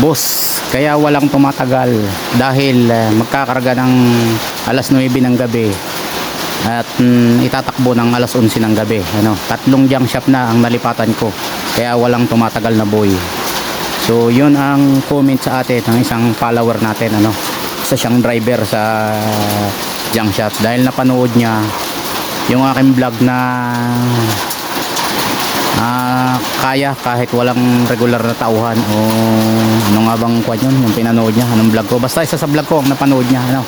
boss kaya walang tumatagal dahil eh, magkakarga ng alas 9 ng gabi at mm, itatakbo ng alas 11 ng gabi ano? Tatlong junk shop na ang nalipatan ko kaya walang tumatagal na boy so yun ang comment sa atin ng isang follower natin ano? Isa siyang driver sa junk shop dahil napanood niya yung aking vlog na ah, kaya kahit walang regular na tauhan o ano nga bang kwan yun yung pinanood niya anong vlog ko. Basta isa sa vlog ko ang napanood niya ano.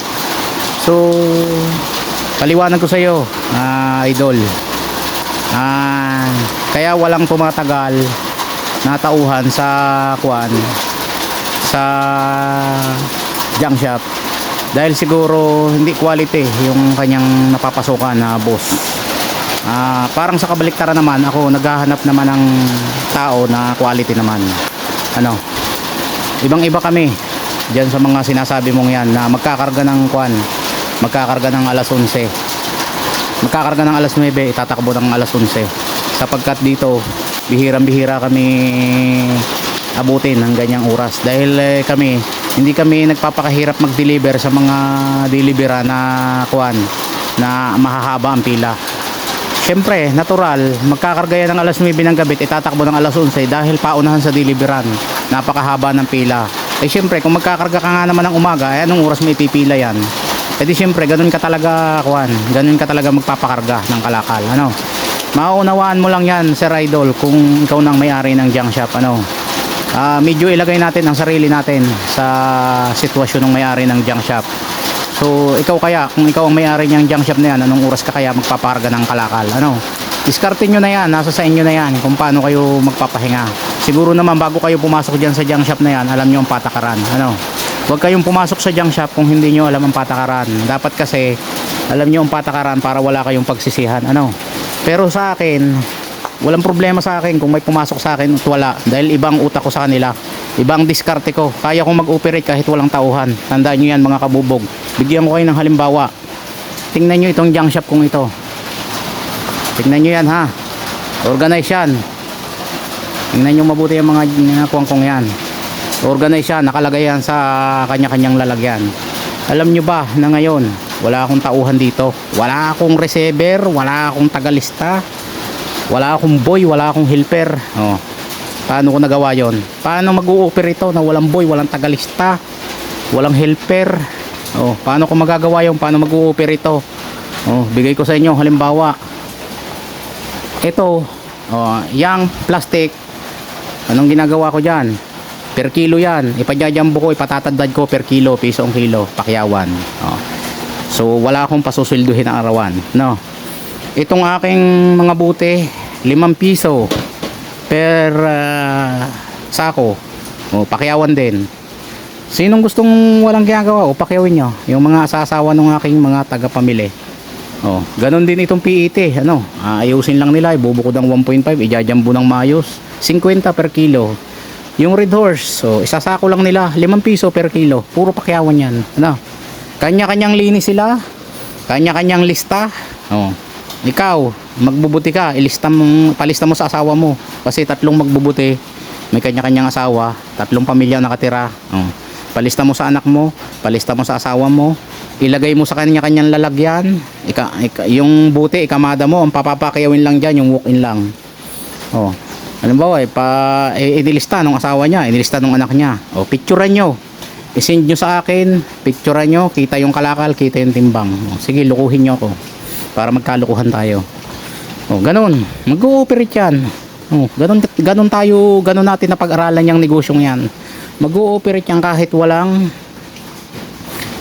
So paliwanag ko sa iyo ah, idol. Ah, kaya walang tumatagal na tauhan sa kwan sa junk shop. Dahil siguro hindi quality yung kanyang napapasukan na boss Ah, parang sa kabaliktaran naman ako naghahanap naman ng tao na quality naman. Ano? Ibang-iba kami diyan sa mga sinasabi mong 'yan na magkakarga ng kwan, magkakarga ng alas 11. Magkakarga ng alas 9, itatakbo ng alas 11. Sapagkat dito bihirang-bihira kami abutin ng ganyang oras dahil eh, kami hindi kami nagpapakahirap mag-deliver sa mga delivera na kwan na mahahaba ang pila Siyempre, natural, magkakarga yan ng alas 9 ng gabi, itatakbo ng alas 11 dahil paunahan sa deliveran. Napakahaba ng pila. Eh siyempre, kung magkakarga ka nga naman ng umaga, eh anong oras may pipila yan? Eh di siyempre, ganun ka talaga, kuan, ganun ka talaga magpapakarga ng kalakal, ano? Mauunawaan mo lang yan, Sir Idol, kung ikaw nang may-ari ng junk shop, ano? Ah, medyo ilagay natin ang sarili natin sa sitwasyon ng may-ari ng junk shop. So, ikaw kaya, kung ikaw ang may-ari niyang junk shop na yan, anong oras ka kaya magpaparga ng kalakal? Ano? Diskarte nyo na yan, nasa sa inyo na yan kung paano kayo magpapahinga. Siguro naman bago kayo pumasok dyan sa junk shop na yan, alam nyo ang patakaran. Ano? Huwag kayong pumasok sa junk shop kung hindi nyo alam ang patakaran. Dapat kasi, alam nyo ang patakaran para wala kayong pagsisihan. Ano? Pero sa akin, walang problema sa akin kung may pumasok sa akin at wala dahil ibang utak ko sa kanila ibang diskarte ko. Kaya kong mag-operate kahit walang tauhan. Tandaan nyo yan mga kabubog. Bigyan ko kayo ng halimbawa. Tingnan nyo itong junk shop kong ito. Tingnan nyo yan ha? Organize yan. Tingnan nyo mabuti yung mga nakakuang kong yan. Organize yan. Nakalagay yan sa kanya-kanyang lalagyan. Alam nyo ba na ngayon wala akong tauhan dito? Wala akong receiver wala akong tagalista wala akong boy wala akong helper. Oh. Paano ko nagawa yon paano mag-ooperate na walang boy walang tagalista walang helper? Oh, paano ko magagawa yon paano mag-ooperate? Oh, bigay ko sa inyo. Halimbawa ito oh, yang plastic. Anong ginagawa ko dyan? Per kilo yan. Ipadyajambo ko ipatatandad ko per kilo piso ang kilo pakyawan. Oh. so wala akong pasusilduhin ang arawan no? Itong aking mga buti 5 piso per ah, sako. O pakyawan din. Sinong gustong walang ginagawa o pakyawin nyo? Yung mga asasawa ng aking mga tagapamili oh, ganon din itong PET ano, aayusin lang nila ibubukod ang 1.5 ijajambo ng mayos 50 per kilo. Yung red horse so isasako lang nila 5 piso per kilo. Puro pakyawan yan ano? Kanya-kanyang linis sila kanya-kanyang lista. Oh ikaw magbubuti ka ilista mo palista mo sa asawa mo kasi tatlong magbubuti may kanya-kanyang asawa tatlong pamilya nakatira. Oh. palista mo sa anak mo palista mo sa asawa mo ilagay mo sa kanya-kanyang lalagyan. Ika, ika, yung buti ikamada mo ang papapakayawin lang dyan yung walk-in lang. Oh. Halimbawa eh, pa, eh, inilista ng asawa niya inilista ng anak niya. O picturean nyo. Isend nyo sa akin picturean nyo kita yung kalakal kita yung timbang. O, sige lukuhin nyo ako para magkalukuhan tayo. O ganun. Mag-ooperate yan o, ganun, ganun tayo ganun natin na pag-aralan yung negosyong yan. Mag-ooperate yan kahit walang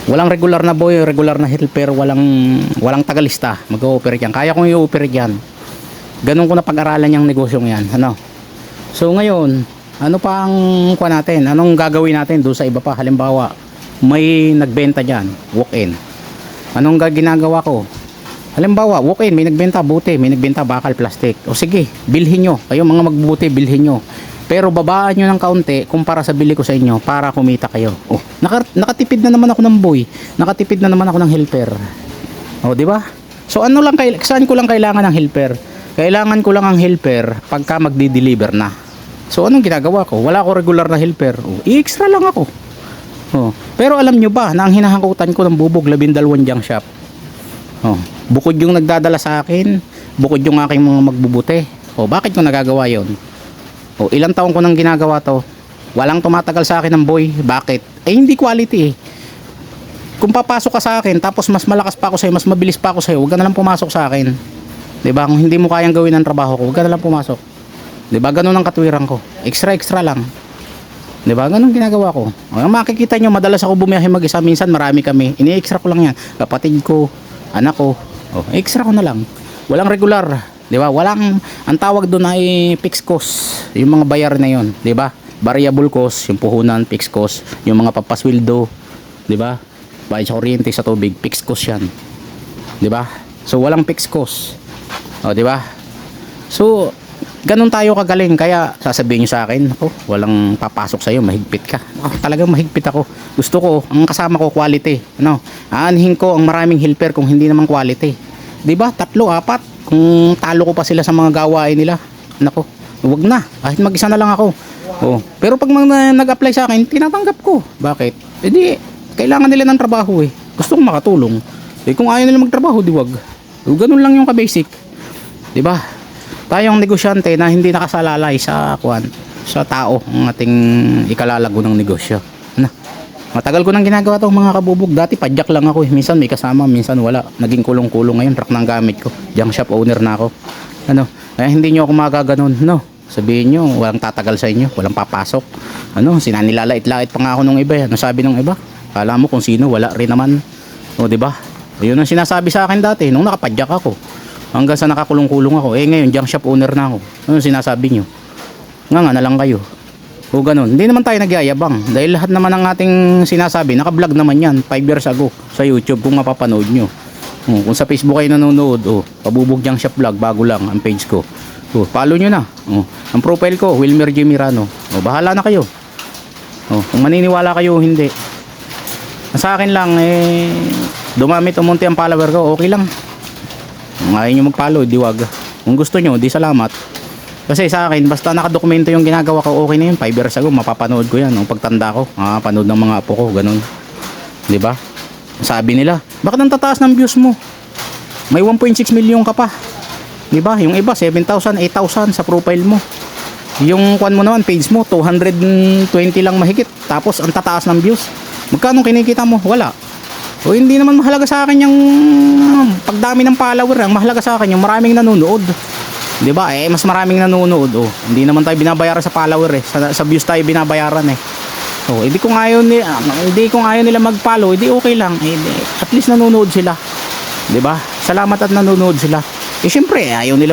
walang regular na boy regular na helper walang walang tagalista. Mag-ooperate yan. Kaya kong i-ooperate yan. Ganun ko na pag-aralan yung negosyong yan ano. So ngayon ano pa ang kuha natin? Anong gagawin natin doon sa iba pa? Halimbawa may nagbenta dyan walk in anong ga- ginagawa ko halimbawa walk in may nagbenta buti may nagbenta bakal plastic o sige bilhin nyo kayo mga magbuti bilhin nyo pero babaan nyo ng kaunti kumpara sa bili ko sa inyo para kumita kayo oh, naka, nakatipid na naman ako ng boy nakatipid na naman ako ng helper oh di ba so ano lang saan ko lang kailangan ng helper kailangan ko lang ang helper pagka magdi-deliver na So anong ginagawa ko? Wala ako regular na helper. Oh, i-extra lang ako. Oh. Pero alam nyo ba na ang hinahakutan ko ng bubog labindalwan junk shop? Oh. Bukod yung nagdadala sa akin, bukod yung aking mga magbubuti. Oh, bakit ko nagagawa yon? Oh, ilang taon ko nang ginagawa to? Walang tumatagal sa akin ng boy. Bakit? Eh hindi quality eh. Kung papasok ka sa akin tapos mas malakas pa ako sa'yo, mas mabilis pa ako sa'yo, huwag ka na lang pumasok sa akin. 'Di ba? Kung hindi mo kayang gawin ang trabaho ko, huwag ka na lang pumasok. 'Di ba? Ganun ang katwiran ko. Extra extra lang. 'Di ba? Ganun ginagawa ko. Ang makikita nyo, madalas ako bumiyahe mag-isa, minsan marami kami. Ini-extra ko lang 'yan. Kapatid ko, anak ko. Oh, extra ko na lang. Walang regular, 'di ba? Walang ang tawag doon ay fixed cost. Yung mga bayar na 'yon, 'di ba? Variable cost, yung puhunan, fixed cost, yung mga papasweldo, 'di ba? Bayad sa kuryente sa tubig, fixed cost 'yan. 'Di ba? So walang fixed cost. O, 'di ba? So ganun tayo kagaling kaya sasabihin niyo sa akin, ako, walang papasok sa iyo, mahigpit ka. Ako, talagang mahigpit ako. Gusto ko, ang kasama ko quality, ano? Aanhin ko ang maraming helper kung hindi naman quality. 'Di ba? Tatlo, apat. Kung talo ko pa sila sa mga gawain nila. Nako, wag na. Kahit mag-isa na lang ako. Oh. Pero pag mga nag-apply sa akin, tinatanggap ko. Bakit? Eh di, kailangan nila ng trabaho eh. Gusto kong makatulong. Eh kung ayaw nila magtrabaho, di wag. So, ganun lang yung ka-basic. 'Di ba? Tayong negosyante na hindi nakasalalay sa kuan sa tao ang ating ikalalago ng negosyo. Ano? Matagal ko nang ginagawa tong mga kabubog. Dati padyak lang ako eh. Minsan may kasama, minsan wala. Naging kulong-kulong ngayon. Truck ng gamit ko. Junk shop owner na ako. Ano? Kaya hindi nyo ako magaganon. No? Sabihin nyo, walang tatagal sa inyo. Walang papasok. Ano? Sinanilalait-lait pa nga ako nung iba. eh. Ano sabi nung iba? Kala mo kung sino, wala rin naman. O, di ba? Yun ang sinasabi sa akin dati nung nakapadyak ako. Hanggang sa nakakulong-kulong ako. Eh ngayon, junk shop owner na ako. Ano sinasabi nyo? Nga nga na lang kayo. O ganun. Hindi naman tayo nagyayabang. Dahil lahat naman ng ating sinasabi, naka-vlog naman yan 5 years ago sa YouTube kung mapapanood nyo. O, kung sa Facebook kayo nanonood, o, pabubog junk shop vlog, bago lang ang page ko. O, follow nyo na. O, ang profile ko, Wilmer J. Mirano. O, bahala na kayo. O, kung maniniwala kayo hindi. Sa akin lang, eh, dumami tumunti ang follower ko, okay lang. Kung ayaw nyo mag-follow, di wag. Kung gusto nyo, di salamat. Kasi sa akin, basta nakadokumento yung ginagawa ko, okay na yun. 5 years ago, mapapanood ko yan. Nung pagtanda ko, makapanood ng mga apo ko, ganun. Ba? Sabi nila, bakit ang tataas ng views mo? May 1.6 million ka pa. Ba? Yung iba, 7,000, 8,000 sa profile mo. Yung kwan mo naman, page mo, 220 lang mahigit. Tapos, ang tataas ng views. Magkano kinikita mo? Wala. O hindi naman mahalaga sa akin yung pagdami ng follower. Ang mahalaga sa akin yung maraming nanonood. 'Di ba? Eh mas maraming nanonood oh. Hindi naman tayo binabayaran sa follower eh. Sa, sa views tayo binabayaran eh. Oh, hindi kung ayaw ni hindi kung ayaw nila mag-follow, hindi okay lang. Eh, at least nanonood sila. 'Di ba? Salamat at nanonood sila. Eh syempre, ayaw nila